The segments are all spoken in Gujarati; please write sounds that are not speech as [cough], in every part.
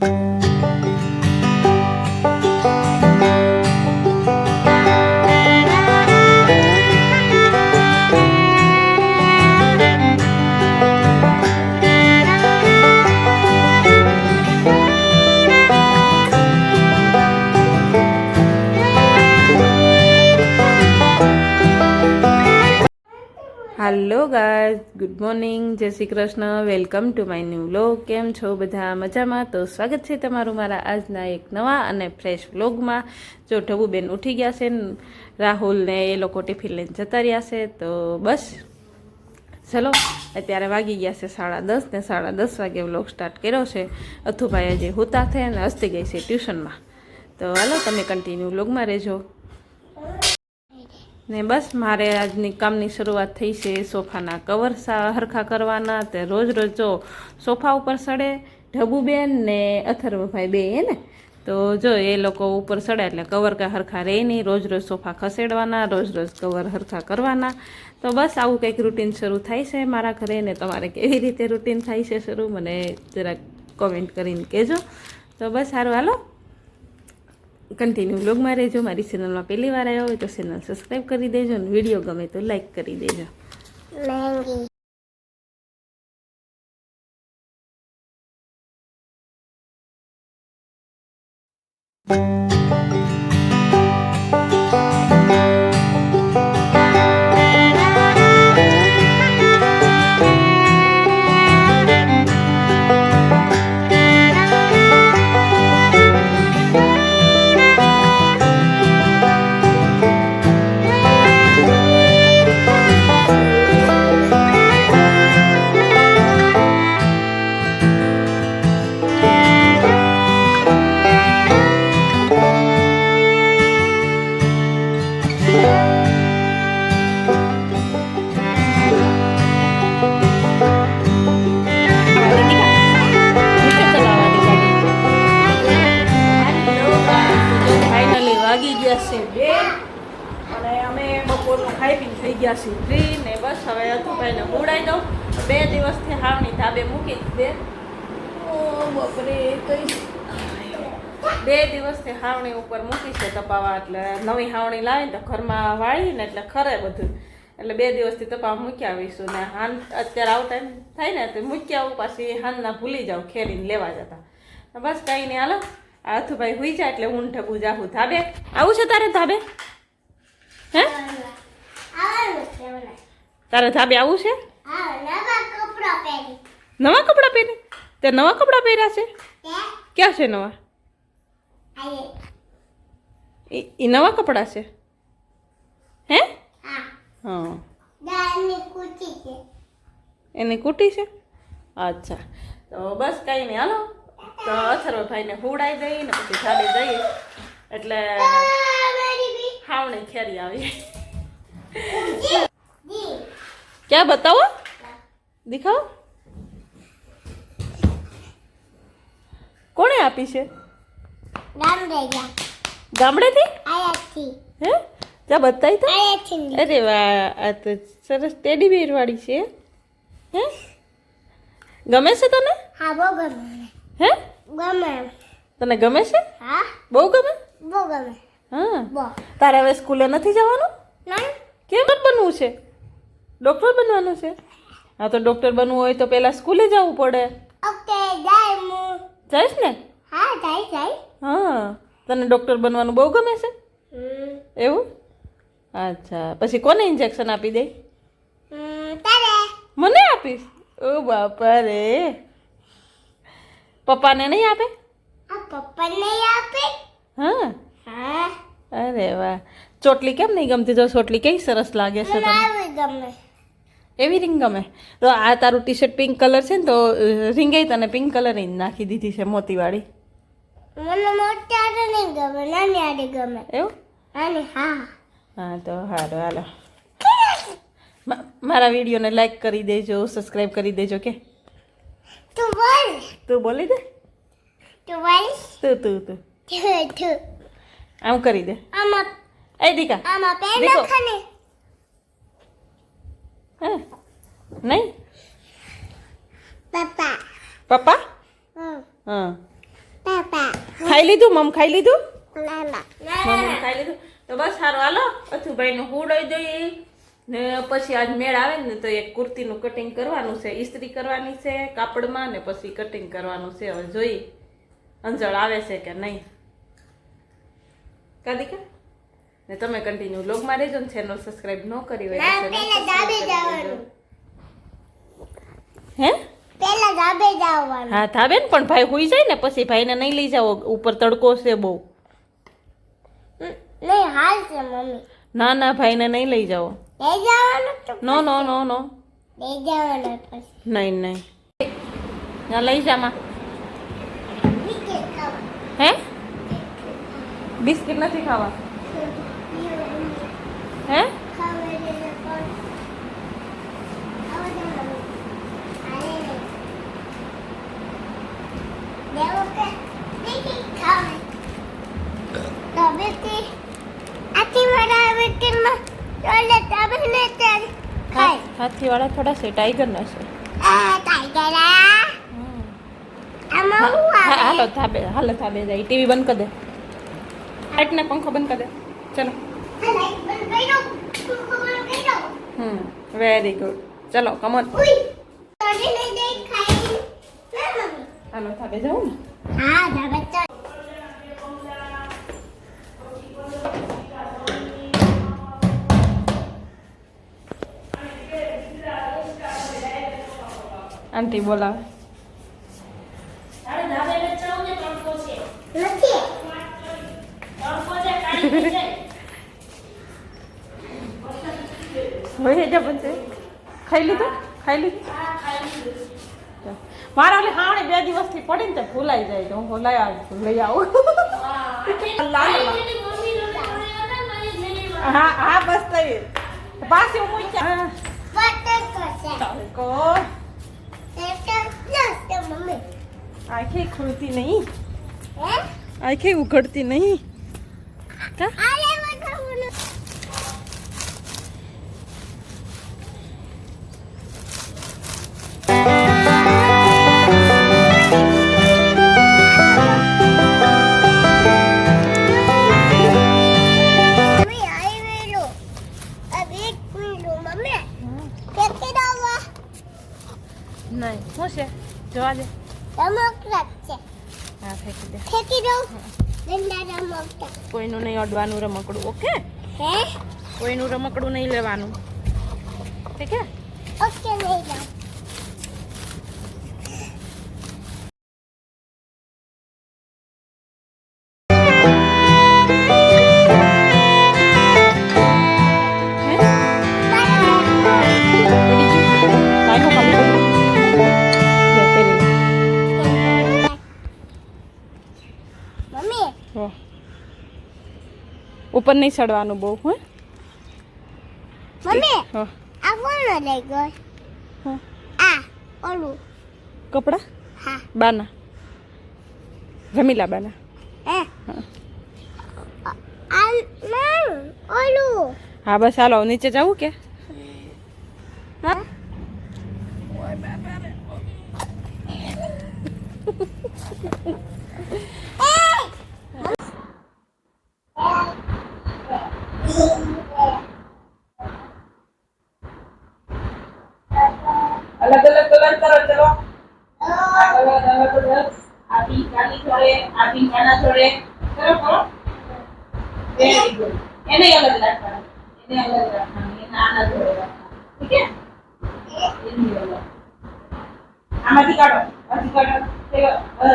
Hello guys good morning Jay Shri Krishna. Welcome to my new vlog કેમ છો બધા? મજામાં? તો સ્વાગત છે તમારું મારા આજના એક નવા અને ફ્રેશ વ્લોગમાં જો ઢબુબેન ઉઠી ગયા છે ને રાહુલ એ લોકો ટિફિન લઈને જતા રહ્યા છે, તો બસ. ચલો, અત્યારે વાગી ગયા છે સાડા દસ ને સાડા દસ વાગે વ્લોગ સ્ટાર્ટ કર્યો છે. અથુભાઈ જે હોતા થયા ને હસ્તી ગઈ છે ટ્યુશનમાં. તો હાલો, તમે કન્ટિન્યુ વ્લોગમાં રહેજો. ને બસ મારે આજની કામની શરૂઆત થઈ છે સોફાના કવર સરખા કરવાના તે રોજ રોજ જો સોફા ઉપર સડે ઢબુબેન ને અથર્વભાઈ બે ને? તો જો એ લોકો ઉપર સડે એટલે કવર કાંઈ હરખા રહે નહીં, રોજ રોજ સોફા ખસેડવાના, રોજ રોજ કવર હરખા કરવાના. તો બસ આવું કંઈક રૂટીન શરૂ થાય છે મારા ઘરે ને તમારે કેવી રીતે રૂટીન થાય છે શરૂ મને જરાક કોમેન્ટ કરીને કહેજો. તો બસ સારું, હાલો. કન્ટિન્યુ બ્લોગમાં રહેજો. મારી ચેનલમાં પહેલી વાર આવ્યો હોય તો ચેનલ સબસ્ક્રાઈબ કરી દેજો અને વીડિયો ગમે તો લાઈક કરી દેજો. મેંગી છે બે. અને અમે બપોરનું ખાઈ પીને થઈ ગયા છીએ ફ્રી ને બસ હવે અથુભાઈને ઉડાઈ દઉં. બે દિવસથી હાવની ધાબે મૂકી દે બપરે બે દિવસથી હાવણી ઉપર મૂકી છે તપાવા. એટલે નવી હાવણી લાવીને તો ઘરમાં વાળીને એટલે ખરે બધું. એટલે બે દિવસથી તપાવા મૂકી આવીશું ને હાન અત્યારે આવું ટાઈમ થાય ને તો મૂકી આવું, પાછી હાનના ભૂલી જાઉં ખેરીને લેવા જતા. બસ કંઈ નહીં, હાલો. આ અથુભાઈ હુઈ જાય એટલે ઊંઠે ઢબુ જાહું. ધાબે? આવું છે તારે ધાબે? હે? તારે ધાબે આવું છે? નવા કપડાં પહેરી. તે નવા કપડાં પહેર્યા છે? ક્યાં છે નવા? એ નવા કપડાં છે? હે? હા. એની કુટી છે? અચ્છા. તો બસ કંઈ નહીં. હાલો. તો અથર્વ ભાઈને હુડાઈ દઈ ને પછી ઝાડી દઈ એટલે હાવણી ખેરી આવી. ક્યાં બતાવો? દેખાવો. કોણે આપી છે? ગામડેથી? આયાથી હે? ત્યાં બતાવી તો. અરે વાહ, આ તો સરસ ટેડી બેર વાળી છે. હે? ગમે છે તને? હા, બહુ ગમે હે? ગમે. તને ગમે છે? હા. બહુ ગમે? બહુ ગમે. હા. તારે હવે સ્કૂલે નથી જવાનું? ના કેમ બનવું છે? ડોક્ટર બનવાનું છે? હા તો ડૉક્ટર બનવું હોય તો પહેલાં સ્કૂલે જવું પડે. ઓકે જાય મુ જઈશ ને? હા જાય જાય. હા. તને ડૉક્ટર બનવાનું બહુ ગમે છે? એવું? અચ્છા. પછી કોને ઇન્જેક્શન આપી દે? મને આપીશ? ઓ બાપા રે. પપ્પાને નહીં આપે? પપ્પાને આપે? હા? હા. અરે વાહ. ચોટલી કેમ નહીં ગમતી? તો ચોટલી કઈ સરસ લાગે છે ગમે. એવી રિંગ ગમે? તો આ તારું ટી શર્ટ પિંક કલર છે ને તો રીંગે તને પિંક કલર નાખી દીધી છે મોતીવાળી. મને મોટી આડે નહીં ગમે નાની આડે ગમે. એવું? નાની હા. હા તો સારું હાલો. મારા વિડીયોને લાઈક કરી દેજો સબસ્ક્રાઈબ કરી દેજો કે? તું બોલ તું બોલી દે. તું બોલ તું તું તું. તું આમ કરી દે. આમાં એ દીકા. આમાં પેન. નાખને. હે? નહીં? પપ્પા. પપ્પા? હમ. હા. ખાઈ લીધું? મમ ખાઈ લીધું? ના ના. મમ ખાઈ લીધું? તો બસ સારું. હાલો. અથુભાઈનું હુડોઈ દઈએ ને પછી આજ મેળ આવે ને તો એક કુર્તીનું કટિંગ કરવાનું છે ઇસ્ત્રી કરવાની છે કાપડમાં ને પછી કટિંગ કરવાનું છે. હવે જોઈ અંજળ આવે છે કે નહીં? કાદિકા ને તમે કન્ટિન્યુ લોગમાં રહેજો ને ચેનલ સબસ્ક્રાઇબ ન કરી હોય. હે? પહેલા ધાબે જવાનું. હા ધાબે ને પણ ભાઈ હોઈ જાય ને પછી ભાઈને નહીં લઈ જાઓ ઉપર તડકો છે બહુ. નહીં હાલ છે મમ્મી. ના ના ભાઈને નહીં લઈ જાઓ. નો નો નો નો. નહીં નહીં. ના લઈ જામાં હે? બિસ્કિટ નથી ખાવા. હે? દેવો કે ઠીક ખાવા તબેતી આથી મારા વેકેન્ડમાં ચોલે તબે ને ચાલ ખાય હાથી વાળા થોડા છે ટાઈગર ના છે. હાલો થાબે હાલો થાબે જાય. ટીવી બંધ કરી દે. લાઈટ ને પંખો બંધ કરી દે. ચલો. હમ વેરી ગુડ ચલો કમોન હાલો થાબે જાઉં ને? હા આંટી બોલાવે. ખાઈ લીધું? ખાઈ લીધું? મારા ઓલી હાવણી બે દિવસથી પડી ને ભૂલાઈ જાય તો હું ભૂલાઈ આવું લઈ આવું. હા હા બસ તઈ. પાછી હું મૂક્યા બટર કરશે કો તે તો મમ્મી આંખે ખુલતી નહીં હે આંખે ઉઘડતી નહીં કા આલે બતાવું મમ્મી આઈ વેલો અબ એક મિનિટ મમ્મી કેટલી દાવા નહીં શું છે જોવા દે રમકડા છે. હા ફેંકી દે. ફેંકી દઉં? રમકડા. કોઈનું નહીં અડવાનું રમકડું ઓકે? હે? કોઈનું રમકડું નહીં લેવાનું. ઠીક હે? ઓકે નહીં ઉપર નહીં ચડવાનું બહુ હે. મમ્મી હો. આ કોણ લઈ ગયો? હો. આ ઓલું. કપડા? હા. બાના. રમીલા બાના. હે ઓલું. હા બસ હાલો નીચે જવું કે? હા. અલગ [laughs] [laughs] અલગ કલર કરો ચલો અલગ અલગ કલર આથી કાલી જોડે આથી કાના જોડે કરો કરો વેરી ગુડ એને અલગ રાખવાનું એને અલગ રાખવાનું એને આના જોડે રાખવાનું ઠીક છે એની અલગ આમાંથી કાઢો આમાંથી કાઢો ચલો અ.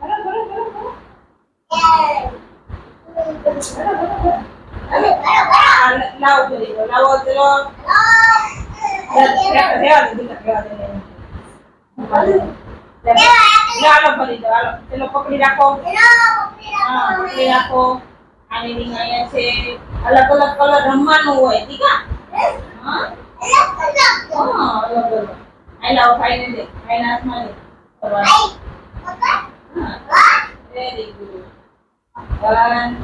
કરો કરો કરો કરો આ લાવો કરી દો લાવો ચલો રેવા દે અલગ અલગ કલર રમવાનું હોય ટીકા હા અલગ અલગ આઈ લાવો ખાઈને દે ખાઈને હાથમાં લે કરવાનું હા very good one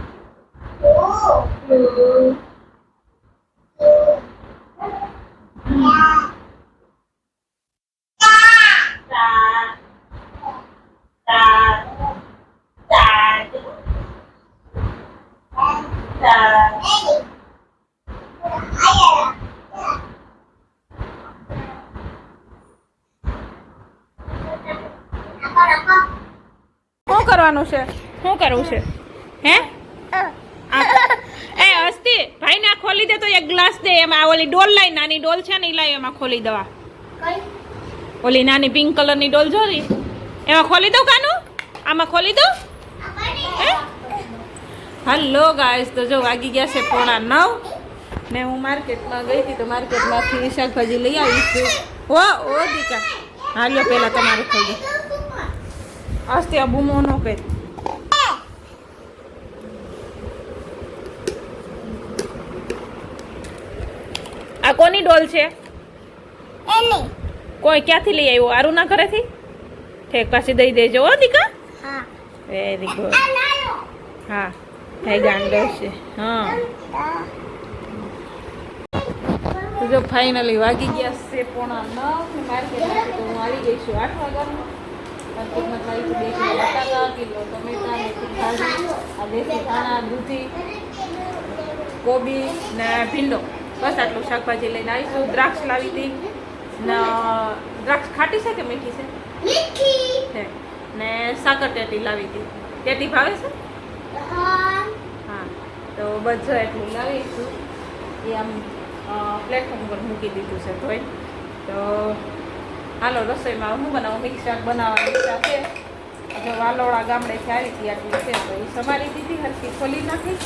da da da da qué pasa eh. ખોલી દે તો એક ગ્લાસ દે. એમાં ઓલી ડોલ લાઈ નાની ડોલ છે ને એ લાઈ એમાં ખોલી દવા. ઓલી નાની પિંક કલરની ડોલ જો એમાં ખોલી દઉં કાનું? આમાં ખોલી દઉં? હલો ગાઈસ તો જો વાગી ગયા છે પોણા નવ. ને હું માર્કેટમાં ગઈ હતી તો માર્કેટમાંથી શાકભાજી લઈ આવી છું. ઓ ઓ દીકા. હાલ્યો પહેલાં તમારું થઈ ગયું આસ્તે આ બૂમો ન કરી આ કોની ડોલ છે? એની. કોઈ ક્યાંથી લઈ આવ્યો? આરુના ઘરેથી? ઠેક પાછી દઈ દેજો હો દીકા હા. વેરી ગુડ હા હે ગાંડો છે. હા. તો જો ફાઇનલી વાગી ગયા છે પોણા નવ. માર્કેટમાંથી તો હું આવી ગઈ છું આઠ વાગ્યાનું માર્કેટમાં બે કિલો બટાકા કિલો ટમેટા મેથી ભાજી આ દેશી ધાણા દૂધી કોબી ને ભીંડો. બસ આટલું શાકભાજી લઈને આવીશું દ્રાક્ષ લાવી હતી? ને દ્રાક્ષ ખાટી છે કે મીઠી છે? ને સાકર ટેટી લાવી હતી. ટેટી ભાવે છે? હા. હા. તો બધું એટલું લાવીશું એ આમ પ્લેટફોર્મ પર મૂકી દીધું છે તોય તો હાલો રસોઈમાં હું બનાવું? મિક્સ શાક બનાવવાની ઈચ્છા છે. જો વાલોડા ગામડેથી આવી હતી આટલી છે તો એ સમારી દીધી હરખી ખોલી નાખી.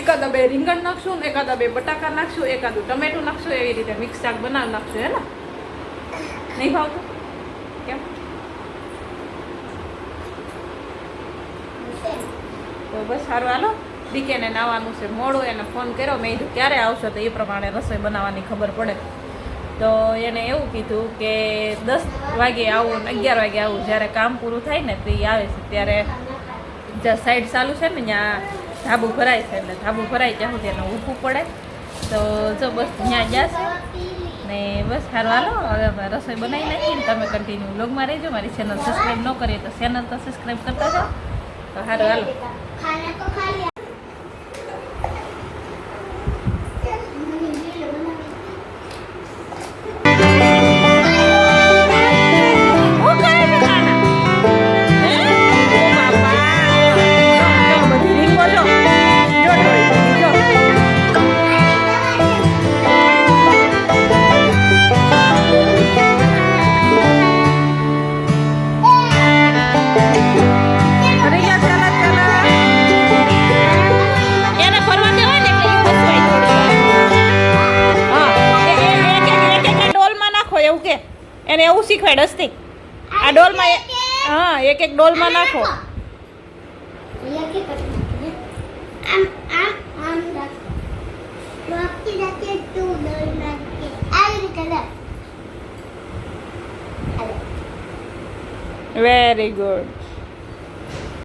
એકાદા બે રીંગણ નાખશું ને એકાદા બે બટાકા નાખશું, એકાદું ટમેટું નાખશું, એવી રીતે મિક્સ શાક બનાવી નાખશું હે ને નહીં ભાવતું? કેમ? તો બસ સારું, હાલો. દીકેને નાવાનું છે મોડું, એને ફોન કર્યો. મેં કીધું, ક્યારે આવશો? તો એ પ્રમાણે રસોઈ બનાવવાની ખબર પડે. તો એને એવું કીધું કે દસ વાગે આવું ને અગિયાર વાગે આવું, જ્યારે કામ પૂરું થાય ને, તો એ આવે છે. ત્યારે જ્યાં સાઈડ ચાલુ છે ને, ત્યાં ધાબુ ભરાય છે એટલે ધાબુ ભરાય ત્યાં સુધી એને ઊભું પડે. તો જો બસ ત્યાં જશે ને બસ સારું, હાલો. હવે રસોઈ બનાવી નાખી ને તમે કન્ટિન્યુ બ્લોગમાં રહેજો. મારી ચેનલ સબસ્ક્રાઈબ ન કરીએ તો ચેનલ તો સબસ્ક્રાઈબ કરતા જાઓ. તો સારું, હાલો. એને એવું શીખવાડ હસ્તી આ ડોલમાં હા એક એક ડોલમાં નાખો. Very good